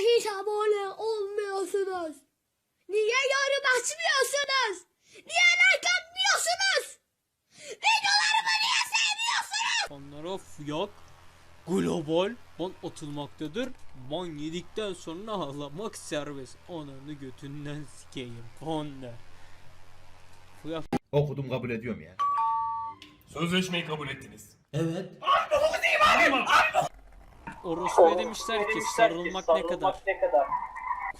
hiç abone olmuyorsunuz? Niye yorum açmıyorsunuz? Niye like atmıyorsunuz? Videolarımı niye sevmiyorsunuz? Onlara fıyak global ban atılmaktadır. Ban yedikten sonra ağlamak serbest. Ananı götünden sikeyim. Fonda. Okudum kabul ediyorum ya. Sözleşmeyi kabul ettiniz. Orospuya demişler ki sarılmak ne kadar.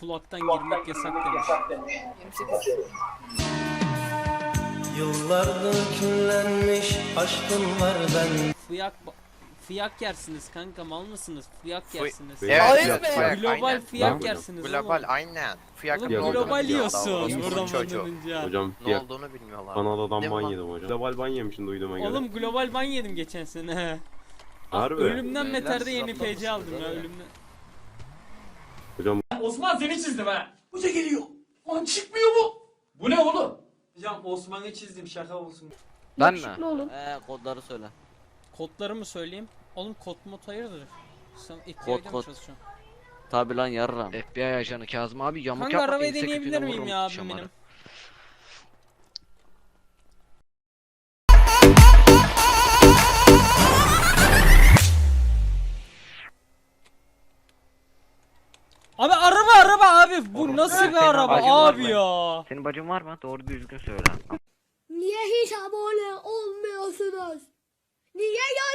Kulaktan girmek yasak demiş. Yıllardır küllenmiş aşkım var ben Fıyak ba- Fıyak yersiniz kanka mal mısınız? Fıyak yersiniz. Evet, Hayır be. fiyat. Global aynen. fıyak Lan. yersiniz Global oğlum. aynen. Fiyakın Oğlum ne olduğunu global bilmiyorlar. yiyorsun Orospu buradan çocuğu. Hocam Ne fiyat olduğunu bilmiyorlar. Kanada'dan Değil mi ban lan? yedim hocam. Global ban yemişsin duyduğuma göre. Oğlum global ban yedim geçen sene. Harbi. Ölümden Beyler, yeni PC aldım ya abi. ölümden. Hocam Osman seni çizdim ha. Bu da geliyor. Lan çıkmıyor mu? Bu ne oğlum? Hocam Osman'ı çizdim şaka olsun. Ben mi? Yakışıklı olun. Ee, kodları söyle. Kodları mı söyleyeyim? Oğlum kod mod hayırdır? Sen Kod, FBI'de mi kod. çalışıyorsun? Tabi lan yarram. FBI ajanı Kazım abi yamuk Kanka yapma. arabayı ense deneyebilir kütüğüne miyim vururum ya abim şamarı. benim? Abi araba araba abi bu nasıl bir araba var abi mı? ya? Senin bacın var mı? Doğru düzgün söyle. Niye hiç abone olmuyorsunuz? Niye yorum